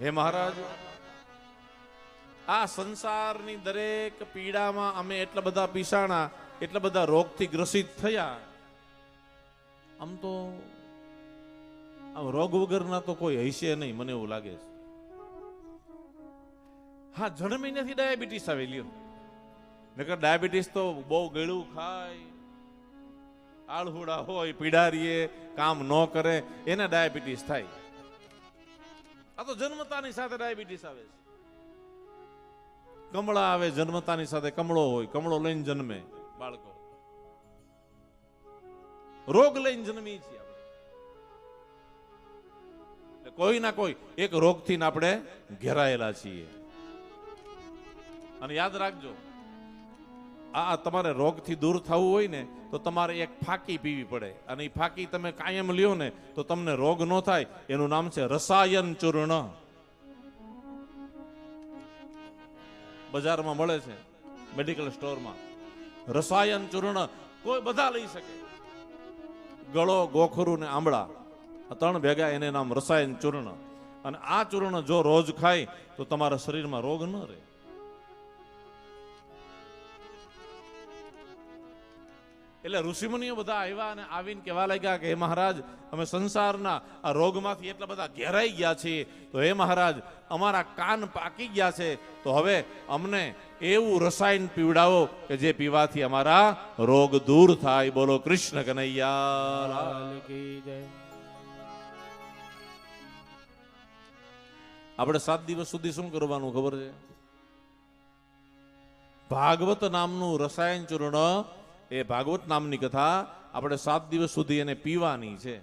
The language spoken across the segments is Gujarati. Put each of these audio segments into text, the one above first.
હે મહારાજ, આ સંસારની દરેક પીડામાં અમે એટલા બધા પીસાણા, એટલા બધા રોગથી ગ્રસિત થયા. આમ તો આમ રોગ વગરના તો કોઈ હૈશે નહીં, મને એવું લાગે છે. હા, જન્મી નથી ડાયાબિટીસ આવેલી નકર ડાયાબિટીસ તો બહુ ગળું ખાય, આળહુડા હોય, પીડારીએ, કામ ન કરે, એને ડાયાબિટીસ થાય. આ તો જન્મતાની સાથે ડાયાબિટીસ આવે છે. કમળા આવે, જન્મતાની સાથે કમળો હોય, કમળો લઈને જન્મે બાળકો. રોગ લઈને જન્મી છીએ આપણે. કોઈ ના કોઈ એક રોગથી થી આપણે ઘેરાયેલા છીએ. અને યાદ રાખજો આ તમારે રોગથી દૂર થવું હોય ને, તો તમારે એક ફાકી પીવી પડે. અને એ ફાકી તમે કાયમ લ્યો ને, તો તમને રોગ ન થાય. એનું નામ છે રસાયન ચૂર્ણ. બજારમાં મળે છે મેડિકલ સ્ટોરમાં રસાયન ચૂર્ણ કોઈ બધા લઈ શકે. ગળો, ગોખરું ને આંબળા. ત્રણ ભેગા એને નામ રસાયન ચૂર્ણ. અને આ ચૂર્ણ જો રોજ ખાય, તો તમારા શરીરમાં રોગ ન રહે. એટલે ઋષિમુનિઓ બધા આવ્યા અને આવીને કહેવા લાગ્યા કે હે મહારાજ અમે સંસારના આ રોગમાંથી એટલા બધા ઘેરાઈ ગયા છીએ. તો હે મહારાજ અમારા કાન પાકી ગયા છે. તો હવે અમને એવું રસાયણ પીવડાવો કે જે પીવાથી અમારા રોગ દૂર થાય. બોલો કૃષ્ણ કનૈયા આપણે સાત દિવસ સુધી શું કરવાનું ખબર છે? ભાગવત નામનું રસાયણ ચૂર્ણ એ ભાગવત નામની કથા આપણે સાત દિવસ સુધી એને પીવાની છે.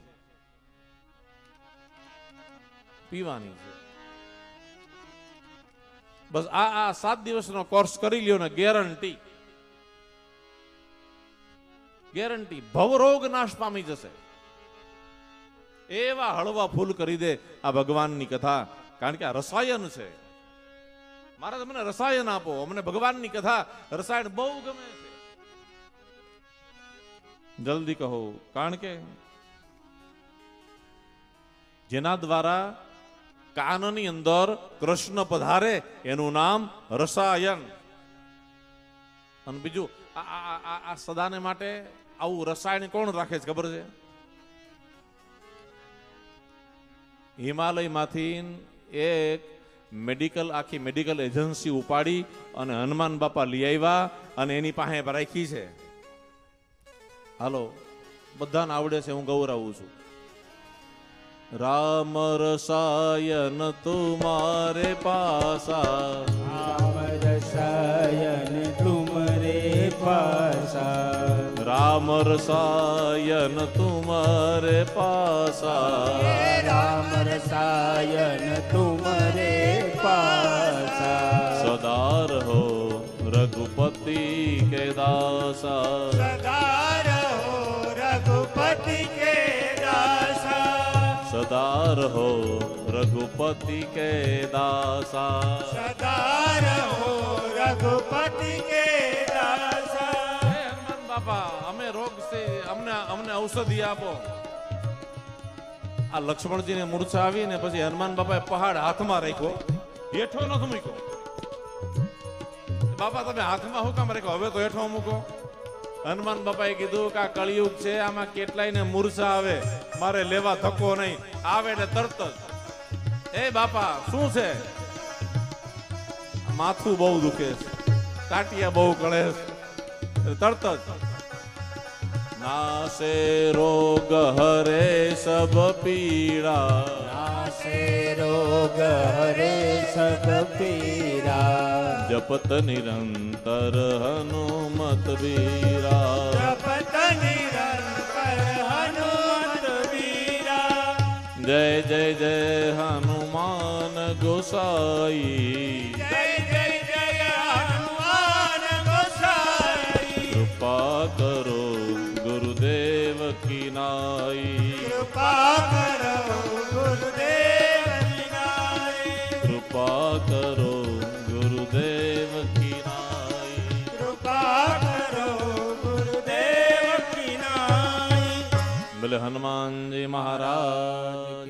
પીવાની છે. બસ આ આ સાત દિવસનો કોર્સ કરી લ્યો ને ગેરંટી ગેરંટી ભવરોગ નાશ પામી જશે. એવા હળવા ફૂલ કરી દે આ ભગવાનની કથા. કારણ કે આ રસાયન છે. મારા મને રસાયણ આપો. અમને ભગવાનની કથા રસાયણ બહુ ગમે છે. જલ્દી કહો, કારણ કે જેના દ્વારા કાનની અંદર કૃષ્ણ પધારે, એનું નામ રસાયણ. અને બીજું, આ- સદાને માટે આવું રસાયણ કોણ રાખે છે, ખબર છે? હિમાલયમાંથી એક મેડિકલ, આખી મેડિકલ એજન્સી ઉપાડી અને હનુમાન બાપા લઈ આવ્યા અને એની પાસે રાખી છે. હાલો બધાને આવડે છે હું ગૌરાવું છું. રામ રસાયન તુમારે પાસા. રામ રસાયન તુમરે પાસા. રામ રસાયન તુમારે પાસા. રામ રસાયન તુમરે પાસા. સદા રહો રઘુપતિ કે દાસા. સદા દાસા હો રહો રઘુપતિ કે દાસા સદા હો રઘુપતિ કે દાસા બાપા અમે રોગ છે અમને અમને ઔષધિ આપો આ લક્ષ્મણજીને મૂર્છા આવી ને પછી હનુમાન બાપાએ પહાડ હાથમાં રાખ્યો. હેઠો નથી મૂક્યો. બાપા તમે હાથમાં હું કામ રાખ્યો? હવે તો હેઠો મૂકો. હનુમાન બાપાએ કીધું કે આ કળિયુગ છે, આમાં કેટલાય ને મૂર્છા આવે, મારે લેવા ધક્કો નહીં. આવે એટલે તરત જ. એ બાપા, શું છે? માથું બહુ દુખે છે. ટાટિયા બહુ કળે છે. તરત જ. નાસે રોગ હરે સબ પીડા નાસે રોગ હરે સબ પીરા જપત નિરંતર હનુમત વીરા જપત નિરંતર હનુમત વીરા જય જય જય હનુમાન ગોસાઈ હનુમાનજી મહારાજ